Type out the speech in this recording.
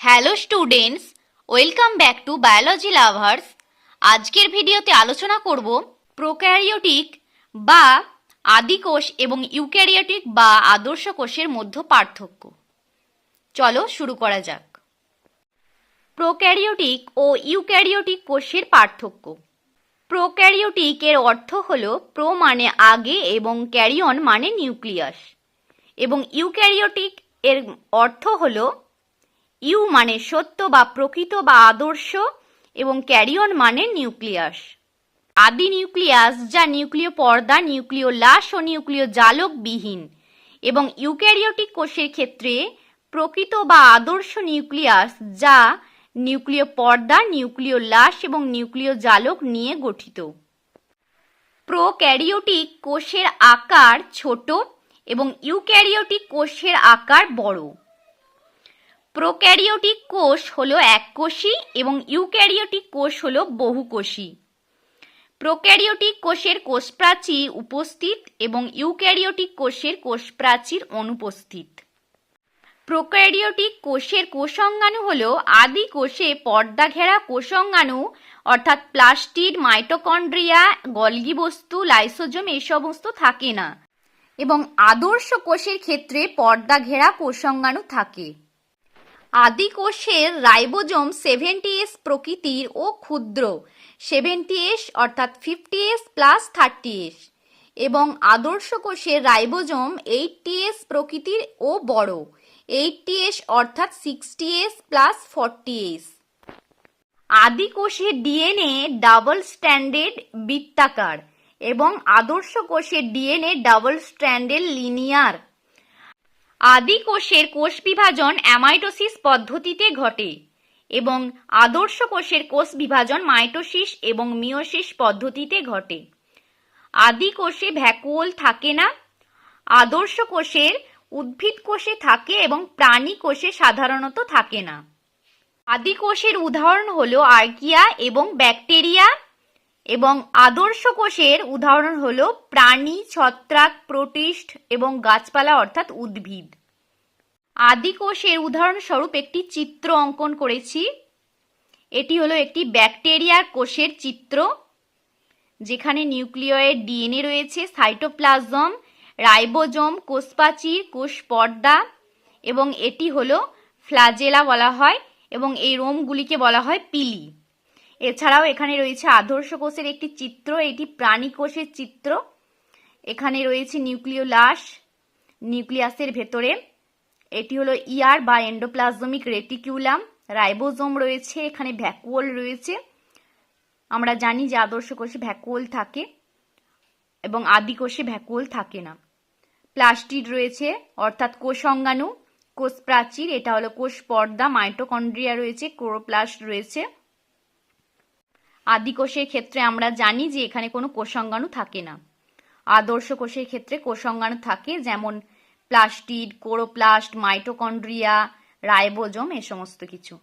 Hello students welcome back to biology lovers আজকের ভিডিওতে আলোচনা করব প্রোক্যারিওটিক বা আদিকোষ এবং ইউক্যারিওটিক বা আদর্শ কোষের মধ্যে পার্থক্য। চলো শুরু করা যাক। প্রোক্যারিওটিক ও ইউক্যারিওটিক কোষের পার্থক্য। প্রোক্যারিওটিক এর অর্থ হল প্রো মানে আগে এবং ক্যারিয়ন মানে নিউক্লিয়াস। এবং ইউক্যারিওটিক এর অর্থ হলো ইউ মানে সত্য বা প্রকৃত বা আদর্শ এবং ক্যারিয়ন মানে নিউক্লিয়াস। আদি নিউক্লিয়াস যা নিউক্লিয় পর্দা, নিউক্লিয় লাশ ও নিউক্লিয় জালক বিহীন এবং ইউক্যারিওটিক কোষের ক্ষেত্রে প্রকৃত বা আদর্শ নিউক্লিয়াস যা নিউক্লিয় পর্দা, নিউক্লিয় লাশ এবং নিউক্লিয় জালক নিয়ে গঠিত। প্রোক্যারিওটিক কোষের আকার ছোট এবং ইউক্যারিওটিক কোষের আকার বড়। প্রোক্যারিওটিক কোষ হলো এককোষী এবং ইউক্যারিওটিক কোষ হলো বহুকোষী প্রোক্যারিওটিক কোষের কোষপ্রাচীর উপস্থিত এবং ইউক্যারিওটিক কোষের কোষপ্রাচীর অনুপস্থিত। প্রোক্যারিওটিক কোষের কোষাঙ্গাণু হল আদি কোষে পর্দা ঘেরা কোষাঙ্গাণু, অর্থাৎ প্লাস্টিড, মাইটোকন্ড্রিয়া, গলগি বস্তু, লাইসোজোম এই সমস্ত থাকে না। এবং আদর্শ কোষের ক্ষেত্রে পর্দা ঘেরা কোষাঙ্গাণু থাকে। আদি কোষের রাইবোজোম সেভেন্টি এস প্রকৃতির ও ক্ষুদ্র। সেভেন্টি এস অর্থাৎ fifty S plus thirty S. এবং আদর্শ কোষের রাইবোজোম এইটটি এস প্রকৃতির ও বড়। এইটটি এস অর্থাৎ sixty S plus forty S. আদি কোষের ডিএনএ ডাবল স্ট্যান্ডেড বৃত্তাকার এবং আদর্শ কোষের ডিএনএ ডাবল স্ট্যান্ডেড লিনিয়ার। আদি কোষের কোষ বিভাজন অ্যামাইটোসিস পদ্ধতিতে ঘটে এবং আদর্শ কোষের কোষ বিভাজন মাইটোসিস এবং মিওসিস পদ্ধতিতে ঘটে। আদি কোষে ভ্যাকুওল থাকে না, আদর্শ কোষের উদ্ভিদ কোষে থাকে এবং প্রাণী কোষে সাধারণত থাকে না। আদি কোষের উদাহরণ হল আর্কিয়া এবং ব্যাকটেরিয়া এবং আদর্শ কোষের উদাহরণ হল প্রাণী, ছত্রাক, প্রোটিস্ট এবং গাছপালা অর্থাৎ উদ্ভিদ। আদি কোষের উদাহরণস্বরূপ একটি চিত্র অঙ্কন করেছি। এটি হলো একটি ব্যাকটেরিয়ার কোষের চিত্র, যেখানে নিউক্লিয়ের ডিএনএ রয়েছে, সাইটোপ্লাজম, রাইবোজোম কোষপাচির কোষ পর্দা এবং এটি হলো ফ্লাজেলা বলা হয়, এবং এই রোমগুলিকে বলা হয় পিলি। এছাড়াও এখানে রয়েছে আদর্শ কোষের একটি চিত্র, এটি প্রাণী কোষের চিত্র। এখানে রয়েছে নিউক্লিয় লাশ নিউক্লিয়াসের ভেতরে। এটি হলো ইয়ার বা এন্ডোপ্লাজমিক রেটিকিউলাম রাইবোজোম রয়েছে, এখানে ভ্যাকুয়াল রয়েছে। আমরা জানি যে আদর্শ কোষে ভ্যাকুয়াল থাকে এবং আদি কোষে ভ্যাকুয়াল থাকে না। প্লাস্টিড রয়েছে, অর্থাৎ কোষাঙ্গাণু কোষ প্রাচীর এটা হলো কোষ পর্দা মাইটোকন্ড্রিয়া রয়েছে, ক্লোরোপ্লাস্ট রয়েছে। আদি কোষের ক্ষেত্রে আমরা জানি যে এখানে কোনো কোষাঙ্গাণু থাকে না। আদর্শ কোষের ক্ষেত্রে কোষাঙ্গাণু থাকে, যেমন প্লাস্টিড কোরোপ্লাস্ট মাইটোকন্ড্রিয়া রাইবোজোম এ সমস্ত কিছু।